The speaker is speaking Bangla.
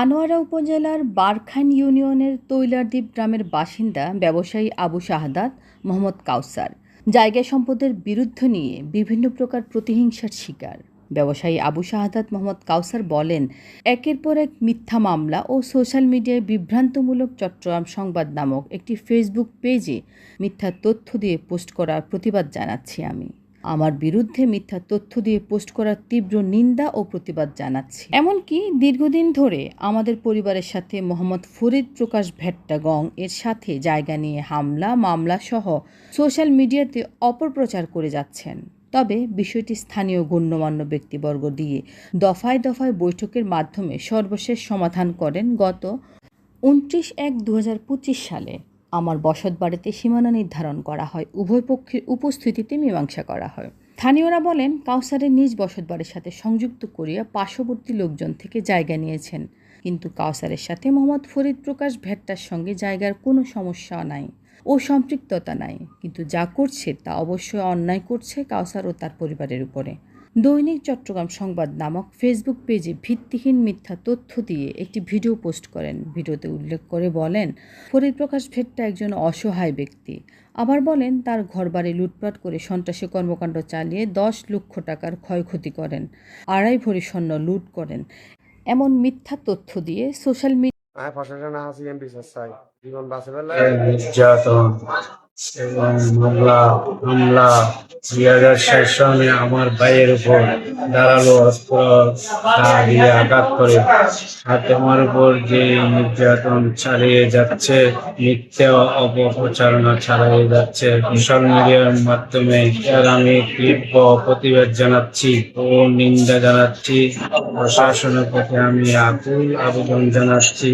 আনোয়ারা উপজেলার বারখান ইউনিয়নের তৈলারদ্বীপ গ্রামের বাসিন্দা ব্যবসায়ী আবু শাহাদাত মোহাম্মদ কাউসার। জায়গা সম্পদের বিরুদ্ধ নিয়ে বিভিন্ন প্রকার প্রতিহিংসার শিকার। ব্যবসায়ী আবু শাহাদাত মোহাম্মদ কাউসার বলেন, একের পর এক মিথ্যা মামলা ও সোশ্যাল মিডিয়ায় বিভ্রান্তমূলক চট্টগ্রাম সংবাদ নামক একটি ফেসবুক পেজে মিথ্যা তথ্য দিয়ে পোস্ট করার প্রতিবাদ জানাচ্ছি আমি। আমার বিরুদ্ধে মিথ্যা তথ্য দিয়ে পোস্ট করার তীব্র নিন্দা ও প্রতিবাদ জানাচ্ছি। এমনকি দীর্ঘদিন ধরে আমাদের পরিবারের সাথে মোহাম্মদ ফরিদ প্রকাশ ভেট্টাগং এর সাথে জায়গা নিয়ে হামলা, মামলা সহ সোশ্যাল মিডিয়াতে অপপ্রচার করে যাচ্ছেন। তবে বিষয়টি স্থানীয় গণ্যমান্য ব্যক্তিবর্গ দিয়ে দফায় দফায় বৈঠকের মাধ্যমে সর্বশেষ সমাধান করেন গত উনত্রিশ এক দু সালে। আমার বসত বাড়িতে সীমানা নির্ধারণ করা হয়, উভয় পক্ষের উপস্থিতিতে মীমাংসা করা হয়। স্থানীয়রা বলেন, কাউসারের নিজ বসত বাড়ির সাথে সংযুক্ত করিয়া পার্শ্ববর্তী লোকজন থেকে জায়গা নিয়েছেন। কিন্তু কাউসারের সাথে মোহাম্মদ ফরিদ প্রকাশ ভেট্টার সঙ্গে জায়গার কোনো সমস্যা নাই ও সম্পৃক্ততা নাই। কিন্তু যা করছে তা অবশ্যই অন্যায় করছে কাউসার ও তার পরিবারের উপরে। দৈনিক চট্টগ্রাম সংবাদ নামক ফেসবুক পেজে ভিত্তিহীন মিথ্যা তথ্য দিয়ে একটি ভিডিও পোস্ট করেন। ভিডিওতে উল্লেখ করে বলেন ফরিদ প্রকাশ ভেট্টা একজন অসহায় ব্যক্তি। আবার বলেন তার ঘরবাড়ি লুটপাট করে সন্ত্রাসী কর্মকাণ্ড চালিয়ে দশ লক্ষ টাকার ক্ষয়ক্ষতি করেন আড়াই ভরি স্বর্ণ লুট করেন। এমন মিথ্যা তথ্য দিয়ে সোশ্যাল মিডিয়া জীবন বাঁচে হাজার সাত আমার ভাইয়ের উপর দাঁড়াল অস্ত্র তা দিয়ে আঘাত করে। আর তোমার উপর যে নির্যাতন চালিয়ে যাচ্ছে, মিথ্যে অপপ্রচারণা চালিয়ে যাচ্ছে। সোশ্যাল মিডিয়ার মাধ্যমে আমি তীব্র প্রতিবাদ জানাচ্ছি ও নিন্দা জানাচ্ছি। প্রশাসনের প্রতি আমি আকুল আবেদন জানাচ্ছি।